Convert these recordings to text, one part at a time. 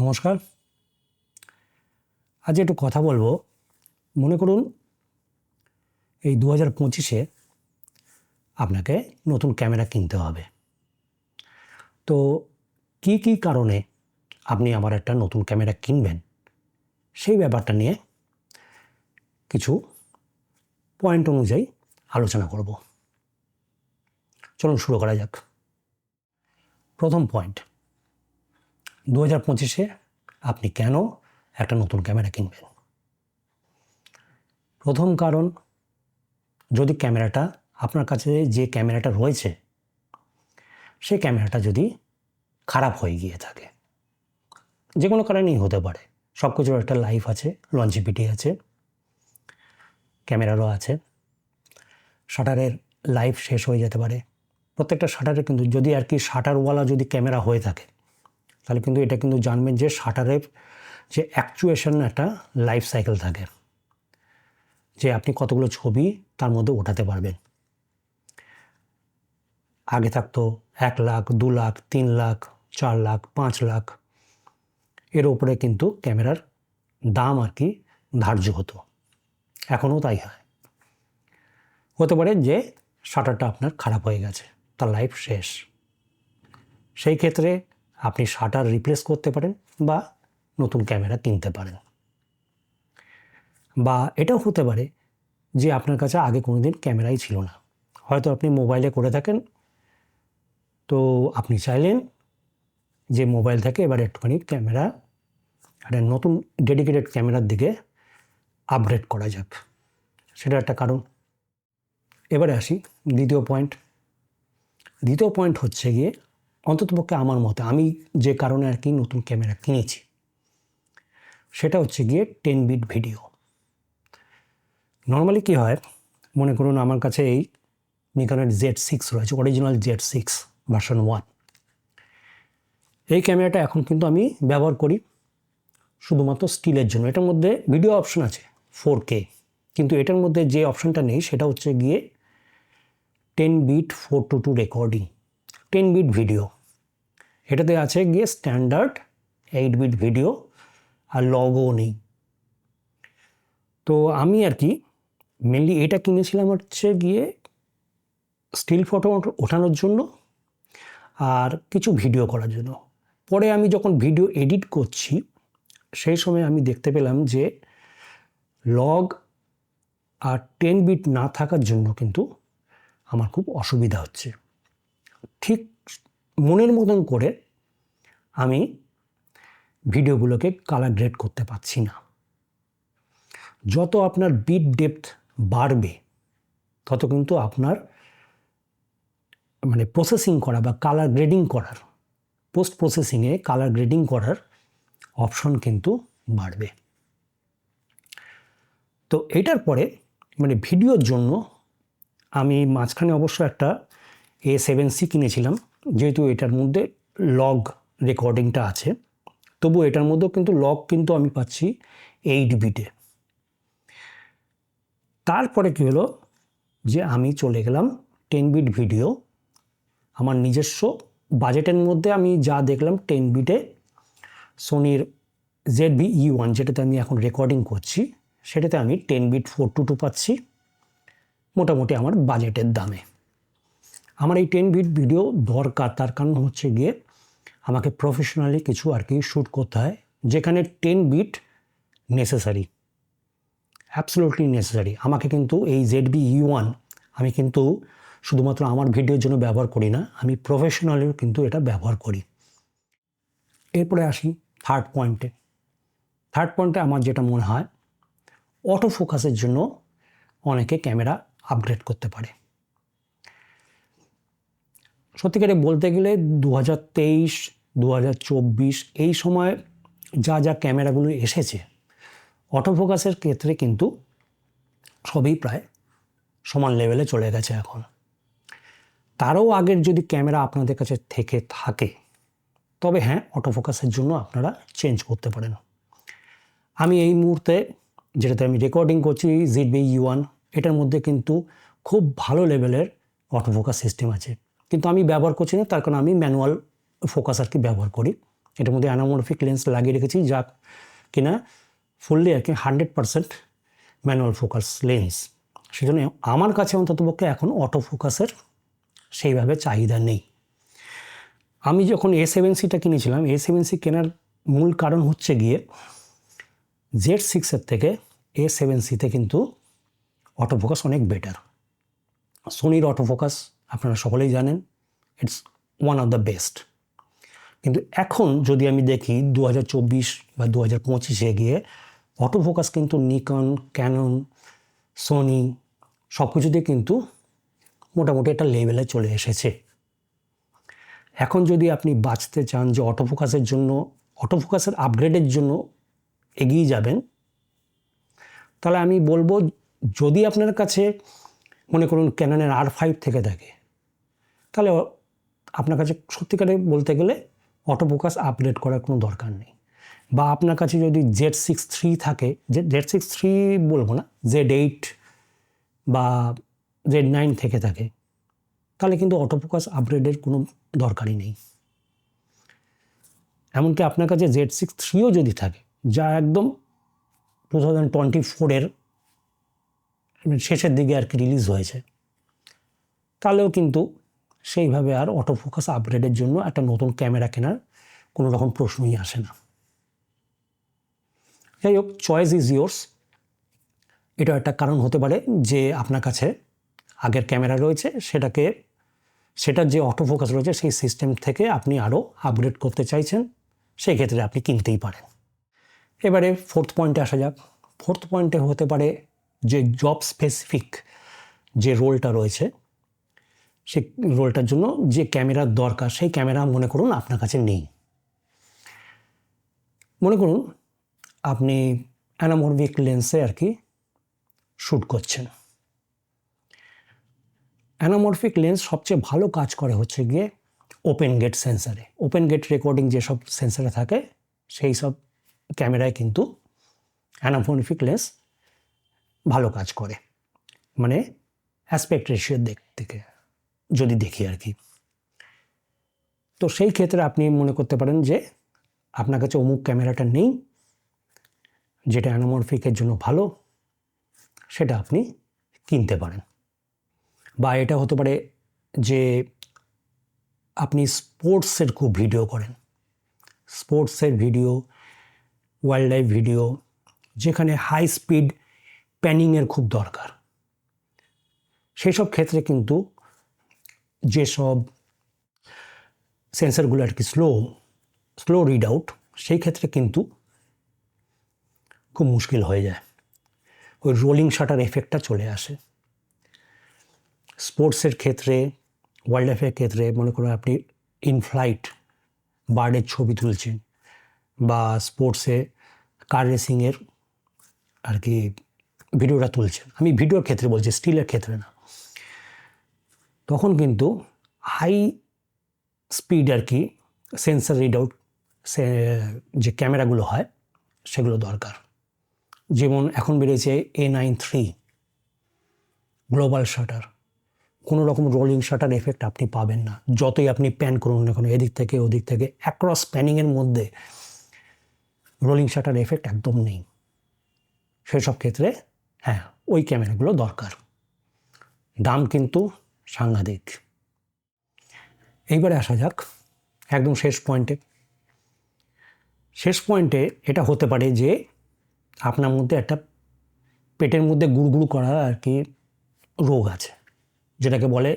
নমস্কার। আজ একটু কথা বলব। মনে করুন, এই দু হাজার পঁচিশে আপনাকে নতুন ক্যামেরা কিনতে হবে। তো কি কি কারণে আপনি আবার একটা নতুন ক্যামেরা কিনবেন? সেই ব্যাপারটা নিয়ে কিছু পয়েন্ট অনুযায়ী আলোচনা করব। চলুন শুরু করা যাক। প্রথম পয়েন্ট দু হাজার পঁচিশে আপনি কেন একটা নতুন ক্যামেরা কিনবেন? প্রথম কারণ, যদি ক্যামেরাটা আপনার কাছে যে ক্যামেরাটা রয়েছে, সেই ক্যামেরাটা যদি খারাপ হয়ে গিয়ে থাকে, যে কোনো কারণেই হতে পারে। সব কিছুর একটা লাইফ আছে লঞ্চিপিটি আছে, ক্যামেরারও আছে, শাটারের লাইফ শেষ হয়ে যেতে পারে। প্রত্যেকটা শাটারে কিন্তু যদি আর কি শাটারওয়ালা যদি ক্যামেরা হয়ে থাকে তাহলে কিন্তু এটা কিন্তু জানবেন যে শাটারের যে অ্যাকচুয়েশন একটা লাইফ সাইকেল থাকে। যে আপনি কতগুলো ছবি তার মধ্যে ওঠাতে পারবেন। আগে থাকতো এক লাখ, দু লাখ, তিন লাখ, চার লাখ, পাঁচ লাখ। এর উপরে কিন্তু ক্যামেরার দাম আর কি ধার্য হতো। এখনও তাই হয়। হতে পারে যে শাটারটা আপনার খারাপ হয়ে গেছে, তার লাইফ শেষ। সেই ক্ষেত্রে আপনি শাটার রিপ্লেস করতে পারেন বা নতুন ক্যামেরা কিনতে পারেন। বা এটাও হতে পারে যে আপনার কাছে আগে কোনো দিন ক্যামেরাই ছিল না। হয়তো আপনি মোবাইলে করে থাকেন। তো আপনি চাইলেন যে মোবাইল থেকে এবার একটুখানি ক্যামেরা, একটা নতুন ডেডিকেটেড ক্যামেরার দিকে আপগ্রেড করা যাক। সেটা একটা কারণ। এবারে আসি দ্বিতীয় পয়েন্ট দ্বিতীয় পয়েন্ট হচ্ছে গিয়ে অন্ততপক্ষে আমার মতে, আমি যে কারণে আর কি নতুন ক্যামেরা কিনেছি, সেটা হচ্ছে গিয়ে টেন বিট ভিডিও নর্মালি কী হয়, মনে করুন আমার কাছে এই নিকনের জেড সিক্স রয়েছে original Z six version one এই ক্যামেরাটা এখন কিন্তু আমি ব্যবহার করি শুধুমাত্র স্টিলের জন্য। এটার মধ্যে ভিডিও অপশন আছে ফোর কে কিন্তু এটার মধ্যে যে অপশনটা নেই, সেটা হচ্ছে গিয়ে ten bit four two two recording ten bit video এটাতে আছে গিয়ে স্ট্যান্ডার্ড এইট বিট ভিডিও আর লগও নেই। তো আমি আর কি মেনলি এটা কিনেছিলাম হচ্ছে গিয়ে স্টিল ফটো ওঠানোর জন্য আর কিছু ভিডিও করার জন্য। পরে আমি যখন ভিডিও এডিট করছি, সেই সময় আমি দেখতে পেলাম যে লগ আর টেন বিট না থাকার জন্য কিন্তু আমার খুব অসুবিধা হচ্ছে। ঠিক মনের মতন করে আমি ভিডিওগুলোকে কালার গ্রেড করতে পারছি না। যত আপনার বিট ডেপথ বাড়বে, তত কিন্তু আপনার মানে প্রসেসিং করা বা কালার গ্রেডিং করার পোস্ট প্রসেসিংয়ে কালার গ্রেডিং করার অপশন কিন্তু বাড়বে। তো এটার পরে মানে ভিডিওর জন্য আমি মাঝখানে অবশ্য একটা এ সেভেন সি কিনেছিলাম। যেহেতু এটার মধ্যে লগ রেকর্ডিংটা আছে তবু এটার মধ্যেও কিন্তু লগ কিন্তু আমি পাচ্ছি এইট বিটে তারপরে কী হলো যে আমি চলে গেলাম টেন বিট ভিডিও আমার নিজস্ব বাজেটের মধ্যে আমি যা দেখলাম টেন বিটে সোনির জেড বি ই ওয়ান যেটাতে আমি এখন রেকর্ডিং করছি, সেটাতে আমি ten bit four two two পাচ্ছি, মোটামুটি আমার বাজেটের দামে। আমার এই টেন বিট ভিডিও দরকার, তার কারণ হচ্ছে গিয়ে আমাকে প্রফেশনালি কিছু আর কি শ্যুট করতে হয়, যেখানে ten bit necessary absolutely necessary আমাকে কিন্তু এই জেড বি ই ওয়ান আমি কিন্তু শুধুমাত্র আমার ভিডিওর জন্য ব্যবহার করি না, আমি প্রফেশনালিও কিন্তু এটা ব্যবহার করি। এরপরে আসি থার্ড পয়েন্টে থার্ড পয়েন্টে আমার যেটা মনে হয় অটো ফোকাসের জন্য অনেকে ক্যামেরা আপগ্রেড করতে পারে। সত্যিকারে বলতে গেলে দু হাজার তেইশ দু হাজার চব্বিশ এই সময় যা যা ক্যামেরাগুলো এসেছে অটো ফোকাসের ক্ষেত্রে কিন্তু সবই প্রায় সমান লেভেলে চলে গেছে এখন। তারও আগের যদি ক্যামেরা আপনাদের কাছে থেকে থাকে, তবে হ্যাঁ অটোফোকাসের জন্য আপনারা চেঞ্জ করতে পারেন। আমি এই মুহূর্তে যেটাতে আমি রেকর্ডিং করছি জিড বি ওয়ান এটার মধ্যে কিন্তু খুব ভালো লেভেলের অটোফোকাস সিস্টেম আছে। কিন্তু আমি ব্যবহার করছি না, তার কারণ আমি ম্যানুয়াল ফোকাস আর কি ব্যবহার করি। এটার মধ্যে অ্যানামরফিক লেন্স লাগিয়ে রেখেছি যা কিনা ফুললি আর কি hundred percent manual focus lens সেজন্য আমার কাছে অন্ততপক্ষে এখন অটো ফোকাসের সেইভাবে চাহিদা নেই। আমি যখন এ সেভেন সিটা কিনেছিলাম এ সেভেন সি কেনার মূল কারণ হচ্ছে গিয়ে জেড সিক্সের থেকে এ সেভেন সিতে কিন্তু অটো ফোকাস অনেক বেটার সোনির অটো ফোকাস আপনারা সকলেই জানেন it's one of the best কিন্তু এখন যদি আমি দেখি দু হাজার চব্বিশ বা দু হাজার পঁচিশে গিয়ে অটো ফোকাস কিন্তু নিকন ক্যানন সোনি সব কিছুতে কিন্তু মোটামুটি একটা লেভেলে চলে এসেছে। এখন যদি আপনি বাঁচতে চান যে অটো ফোকাসের জন্য অটো ফোকাসের আপগ্রেডের জন্য এগিয়ে যাবেন, তাহলে আমি বলব যদি আপনার কাছে মনে করুন ক্যাননের আর ফাইভ থেকে থাকে তাহলে আপনার কাছে সত্যিকারে বলতে গেলে অটো ফোকাস করার কোনো দরকার নেই। বা আপনার কাছে যদি জেড সিক্স থ্রি থাকে, যে জেড সিক্স থ্রি বলব না জেড এইট বা জেড নাইন থেকে থাকে, তাহলে কিন্তু অটো ফোকাস আপগ্রেডের কোনো দরকারই নেই। এমনকি আপনার কাছে জেড সিক্স থ্রিও যদি থাকে, যা একদম টু থাউজেন্ড টোয়েন্টি ফোরের শেষের দিকে আর কি রিলিজ হয়েছে, তাহলেও কিন্তু সেইভাবে আর অটো ফোকাস আপগ্রেডের জন্য একটা নতুন ক্যামেরা কেনার কোনো রকম প্রশ্নই আসে না। যাই হোক চয়েস ইজ ইয়োর্স এটা একটা কারণ হতে পারে যে আপনার কাছে আগের ক্যামেরা রয়েছে, সেটাকে, সেটার যে অটো ফোকাস রয়েছে, সেই সিস্টেম থেকে আপনি আরও আপগ্রেড করতে চাইছেন, সেই ক্ষেত্রে আপনি কিনতেই পারেন। এবারে ফোর্থ পয়েন্টে আসা যাক। ফোর্থ পয়েন্টে হতে পারে যে জব স্পেসিফিক যে রোলটা রয়েছে সেই রোলটার জন্য যে ক্যামেরার দরকার, সেই ক্যামেরা মনে করুন আপনার কাছে নেই। মনে করুন আপনি অ্যানামরবিক লেন্সে আর কি শ্যুট করছেন। অ্যানামরফিক লেন্স সবচেয়ে ভালো কাজ করে হচ্ছে গিয়ে ওপেন গেট সেন্সারে ওপেন গেট রেকর্ডিং যেসব সেন্সারে থাকে, সেই সব ক্যামেরায় কিন্তু অ্যানামরফিক লেন্স ভালো কাজ করে। মানে অ্যাসপেক্ট রেশিওর দিক থেকে। যদি দেখি আর কি। তো সেই ক্ষেত্রে আপনি মনে করতে পারেন যে আপনার কাছে অমুক ক্যামেরাটা নেই, যেটা অ্যানোমরফিকের জন্য ভালো, সেটা আপনি কিনতে পারেন। বা এটা হতে পারে যে আপনি স্পোর্টসের খুব ভিডিও করেন। স্পোর্টসের ভিডিও ওয়াইল্ড লাইফ ভিডিও যেখানে হাই স্পিড প্যানিংয়ের খুব দরকার। সেই সব ক্ষেত্রে কিন্তু যেসব সেন্সারগুলো আর কি স্লো স্লো রিড আউট সেই ক্ষেত্রে কিন্তু খুব মুশকিল হয়ে যায়। ওই রোলিং শাটার এফেক্টটা চলে আসে। স্পোর্টসের ক্ষেত্রে ওয়াইল্ড লাইফের ক্ষেত্রে মনে করুন আপনি ইনফ্লাইট বার্ডের ছবি তুলছেন বা স্পোর্টসে কার রেসিংয়ের আর কি ভিডিওটা তুলছেন। আমি ভিডিওর ক্ষেত্রে বলছি স্টিলের ক্ষেত্রে না। তখন কিন্তু হাই স্পিড আর কি সেন্সার রিড আউট যে ক্যামেরাগুলো হয়, সেগুলো দরকার। যেমন এখন বেরিয়েছে A nine three global shutter কোনো রকম রোলিং শাটার এফেক্ট আপনি পাবেন না। যতই আপনি প্যান করুন না কোনো, এদিক থেকে ওদিক থেকে অ্যাক্রস প্যানিংয়ের মধ্যে রোলিং শাটার এফেক্ট একদম নেই। সেসব ক্ষেত্রে হ্যাঁ ওই ক্যামেরাগুলো দরকার। দাম কিন্তু সাংঘাতিক। এইবারে আসা যাক, একদম শেষ পয়েন্টে। শেষ পয়েন্টে এটা হতে পারে যে আপনার মধ্যে একটা পেটের মধ্যে গুড়গুড় করা আর কি রোগ আছে, যেটাকে বলে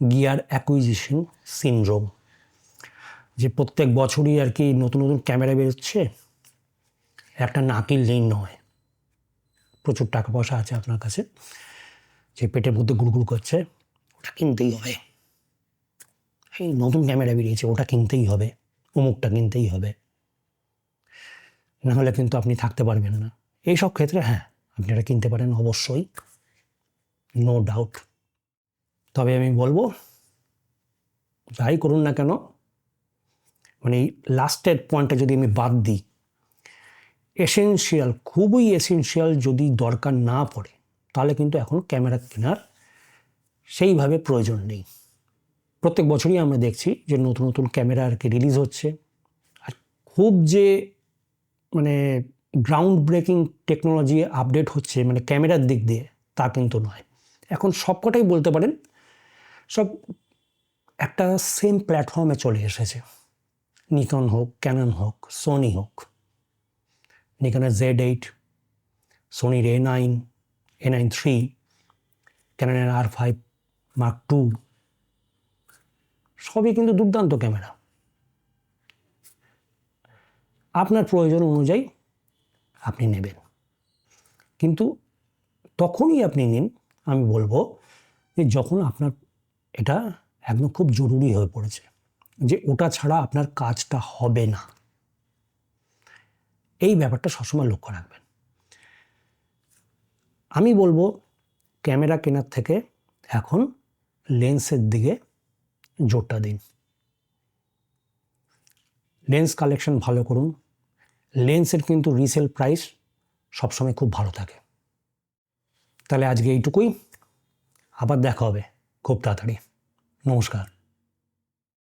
গিয়ার অ্যাকুইজিশন সিনড্রোম, যে প্রত্যেক বছরই আর কি নতুন নতুন ক্যামেরা বেরোচ্ছে, একটা নাকিল লিন নয়। প্রচুর টাকা পয়সা আছে আপনার কাছে, যে পেটের মধ্যে গুড়গুড় করছে। ওটা কিনতেই হবে। এই নতুন ক্যামেরা বেরিয়েছে, ওটা কিনতেই হবে, অমুকটা কিনতেই হবে। নাহলে কিন্তু আপনি থাকতে পারবেন না। এই সব ক্ষেত্রে হ্যাঁ আপনি এটা কিনতে পারেন অবশ্যই নো ডাউট তবে আমি বলব, যাই করুন না কেন মানে লাস্টের পয়েন্টটা যদি আমি বাদ দিই এসেনশিয়াল খুবই এসেনশিয়াল যদি দরকার না পড়ে, তাহলে কিন্তু এখন ক্যামেরা কেনার সেইভাবে প্রয়োজন নেই। প্রত্যেক বছরই আমরা দেখছি যে নতুন নতুন ক্যামেরা আর কি রিলিজ হচ্ছে। আর খুব যে মানে গ্রাউন্ড ব্রেকিং টেকনোলজি আপডেট হচ্ছে মানে ক্যামেরার দিক দিয়ে, তা কিন্তু নয়। এখন সবকটাই বলতে পারেন, সব একটা সেম প্ল্যাটফর্মে চলে এসেছে। নিকন হোক ক্যানন হোক সোনি হোক। নিকনের Z eight সোনির A nine A nine three ক্যাননের R five mark two সবই কিন্তু দুর্দান্ত ক্যামেরা। আপনার প্রয়োজন অনুযায়ী আপনি নেবেন। কিন্তু তখনই আপনি নিন, আমি বলব যে যখন আপনার এটা একদম খুব জরুরি হয়ে পড়েছে যে ওটা ছাড়া আপনার কাজটা হবে না। এই ব্যাপারটা সবসময় লক্ষ্য রাখবেন। আমি বলব ক্যামেরা কেনার থেকে এখন লেন্সের দিকে জোরটা দিন। লেন্স কালেকশন ভালো করুন। লেন্সের কিন্তু রিসেল প্রাইস সবসময় খুব ভালো থাকে। তাহলে আজকে এইটুকুই। আবার দেখা হবে খুব তাড়াতাড়ি। নমস্কার।